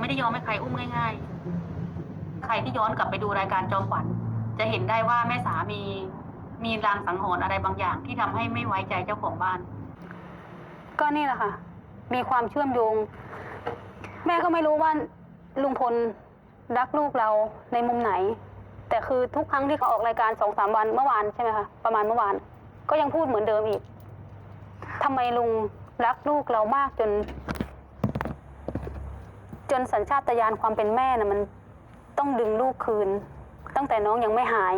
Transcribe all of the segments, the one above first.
ไม่ได้ยอมให้ใครอุ้มง่าย ๆ ใครที่ย้อนกลับไปดูรายการจอมขวัญจะเห็นได้ว่าแม่สามีมีรางสังหรณ์อะไรบางอย่าง ที่ทำให้ไม่ไว้ใจเจ้าของบ้าน ก็นี่แหละค่ะ มีความเชื่อมโยง แม่ก็ไม่รู้ว่าลุงพลรักลูกเราในมุมไหน แต่คือทุกครั้งที่เขาออกรายการสองสามวันเมื่อวานใช่ไหมคะประมาณเมื่อวาน ก็ยังพูดเหมือนเดิมอีกทำไมลุงรักลูกเรามากจน จนสัญชาตญาณความเป็นแม่น่ะมันต้องดึงลูกคืน ตั้งแต่น้องยังไม่หาย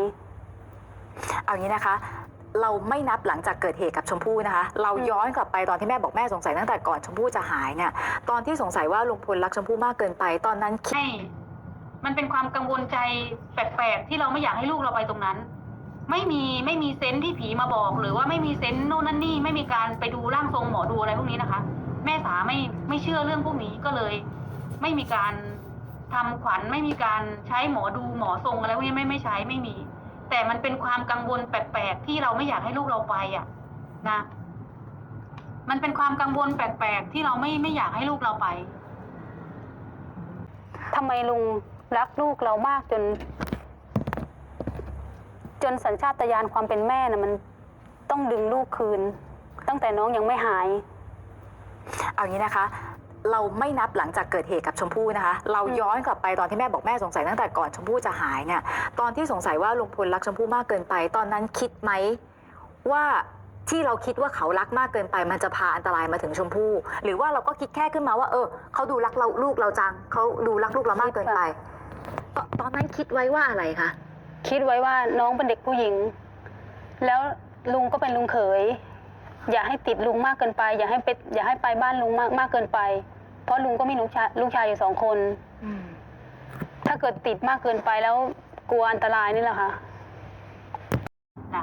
เอางี้นะคะ เราไม่นับหลังจากเกิดเหตุกับชมพู่นะคะ เราย้อนกลับไปตอนที่แม่บอกแม่สงสัยตั้งแต่ก่อนชมพู่จะหายเนี่ย ตอนที่สงสัยว่าลุงพลรักชมพู่มากเกินไป ตอนนั้นคิดให้มันเป็นความกังวลใจแปลกๆ ที่เราไม่อยากให้ลูกเราไปตรงนั้น ไม่มีไม่มีเซนส์ที่ผีมาบอก หรือว่าไม่มีเซนส์โน่นนั่นนี่ ไม่มีการไปดูร่างทรงหมอดูอะไรพวกนี้นะคะ แม่สาไม่ไม่เชื่อเรื่องพวกนี้ก็เลย ไม่มีการทำขวัญไม่มีการใช้หมอดูหมอทรงอะไรพวกนี้ไม่ไม่ใช้ไม่มี แต่มันเป็นความกังวลแปลกๆที่เราไม่อยากให้ลูกเราไปอะ นะ มันเป็นความกังวลแปลกๆที่เราไม่ไม่อยากให้ลูกเราไปทำไมลุงรักลูกเรามากจน จนสัญชาตญาณความเป็นแม่น่ะมันต้องดึงลูกคืน ตั้งแต่น้องยังไม่หาย เอางี้นะคะ เราไม่นับหลังจากเกิดเหตุกับชมพู่นะคะ เราย้อนกลับไปตอนที่แม่บอกแม่สงสัยตั้งแต่ก่อนชมพู่จะหายเนี่ยตอนที่สงสัยว่าลุงพลรักชมพู่มากเกินไป ตอนนั้นคิดไหมว่าที่เราคิดว่าเขารักมากเกินไป มันจะพาอันตรายมาถึงชมพู่ หรือว่าเราก็คิดแค่ขึ้นมาว่า เออเขาดูรักเราลูกเราจังเขาดูรักลูกเรามากเกินไปตตอนนั้นคิดไว้ว่าอะไรคะคิดไว้ว่าน้องเป็นเด็กผู้หญิง แล้วลุงก็เป็นลุงเขย อย่าให้ติดลุงมากเกินไป อย่าให้ไปอย่าให้ไปบ้านลุงมากมากเกินไป เพราะลุงก็มีลูกชายลูกชายอยู่สองคนถ้าเกิดติดมากเกินไปแล้วกลัวอันตรายนี่แหละค่ะจ้ะ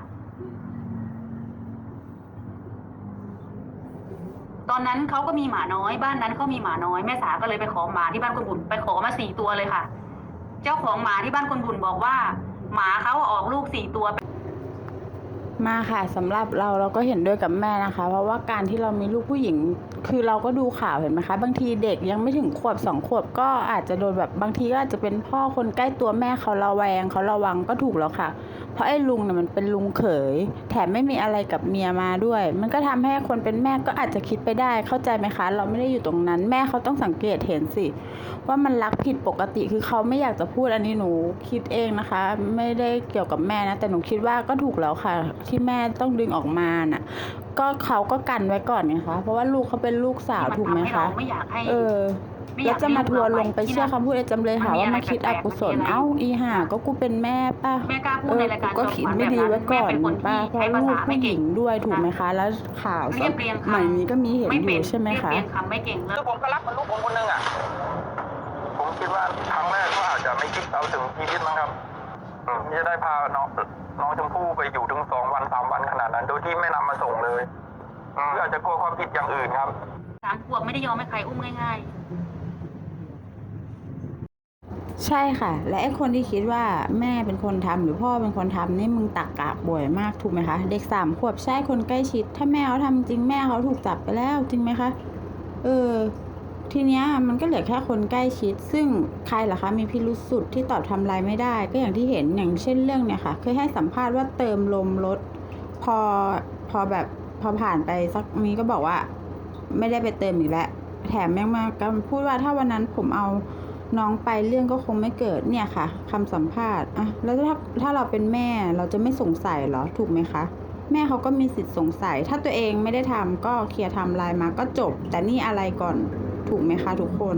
ตอนนั้นเขาก็มีหมาน้อย บ้านนั้นเขามีหมาน้อยแม่สาก็เลยไปขอหมาที่บ้านคุณบุญไปขอมาสี่ตัวเลยค่ะ เจ้าของหมาที่บ้านคุณบุญบอกว่า หมาเขาออกลูกสี่ตัว มาค่ะสำหรับเราเราก็เห็นด้วยกับแม่นะคะ เพราะว่าการที่เรามีลูกผู้หญิง คือเราก็ดูข่าวเห็นไหมคะ บางทีเด็กยังไม่ถึงขวบสองขวบก็อาจจะโดนแบบบางทีก็อาจจะเป็นพ่อคนใกล้ตัวแม่เขาระแวงเขาระวังก็ถูกแล้วค่ะ เพราะไอ้ลุงเนี่ยมันเป็นลุงเขย แถมไม่มีอะไรกับเมียมาด้วย มันก็ทำให้คนเป็นแม่ก็อาจจะคิดไปได้เข้าใจไหมคะ เราไม่ได้อยู่ตรงนั้น แม่เขาต้องสังเกตเห็นสิ ว่ามันรักผิดปกติคือเขาไม่อยากจะพูดอันนี้หนูคิดเองนะคะ ไม่ได้เกี่ยวกับแม่นะแต่หนูคิดว่าก็ถูกแล้วค่ะที่แม่ต้องดึงออกมาน่ะ ก็เขาก็กันไว้ก่อนไงคะเพราะว่าลูกเขาเป็นลูกสาวที่มันถูกไหมทำให้คะเราไม่อยากให้เออไม่อยากแล้วจะมาทัวร์ลงไปเชื่อคำพูดไอ้จำเลยหาว่ามาคิดอกุศลมันมีอะไรแปลกๆเอ้าอีห่าก็กูเป็นแม่ป้าแม่กล้าพูเอดในอรายการกูก็คิดไม่ดีไว้ก่อนแม่เป็นคนที่ป้าเพราะใช้ภาลูษากไม่ผู้หเก่ญิงงด้วยถูกไหมคะ แล้วข่าวเรียบเรียงคำใหม่นี้ก็มีเห็นไม่อเป็นยู่ใช่ไหมเรียบคะเรียงคำไม่เก่งแล้วคือผมก็รักมันลูกผมคนหนึงอะผมคิดว่าครั้งแรกก็อาจจะไม่คิดเอาถึงชีวิตมั้งครับ อืมที่จะได้พาน้องน้องชมพู่ไปอยู่ถึงสองวันสามวันขนาดนั้น โดยที่ไม่นำมาส่งเลยอืมหรืออาจจะกลัวความผิดอย่างอื่นครับ สามขวบไม่ได้ยอมให้ใครอุ้มง่าย ใช่ค่ะ และไอ้คนที่คิดว่าแม่เป็นคนทำหรือพ่อเป็นคนทำนี่มึงตักกะบ่อยมากถูกไหมคะ เด็กสามขวบใช่คนใกล้ชิด ถ้าแม่เขาทำจริงแม่เขาถูกจับไปแล้วจริงไหมคะ เออ ทีเนี้ยมันก็เหลือแค่คนใกล้ชิด ซึ่งใครล่ะคะมีพิรุษสุดที่ตอบทำลายไม่ได้ ก็อย่างที่เห็นอย่างเช่นเรื่องเนี่ยค่ะเคยให้สัมภาษณ์ว่าเติมลมรถพอพอแบบพอผ่านไปสักนี้ก็บอกว่า ไม่ได้ไปเติมอีกแล้วแถมยังมากพูดว่าถ้าวันนั้นผมเอาน้องไปเรื่องก็คงไม่เกิดเนี่ยค่ะคำสัมภาษณ์อะแล้วถ้าถ้าเราเป็นแม่เราจะไม่สงสัยเหรอถูกไหมคะแม่เขาก็มีสิทธิ์สงสัย ถ้าตัวเองไม่ได้ทำก็เคลียร์ทำลายมาก็จบ แต่นี่อะไรก่อน ถูกไหมคะทุกคน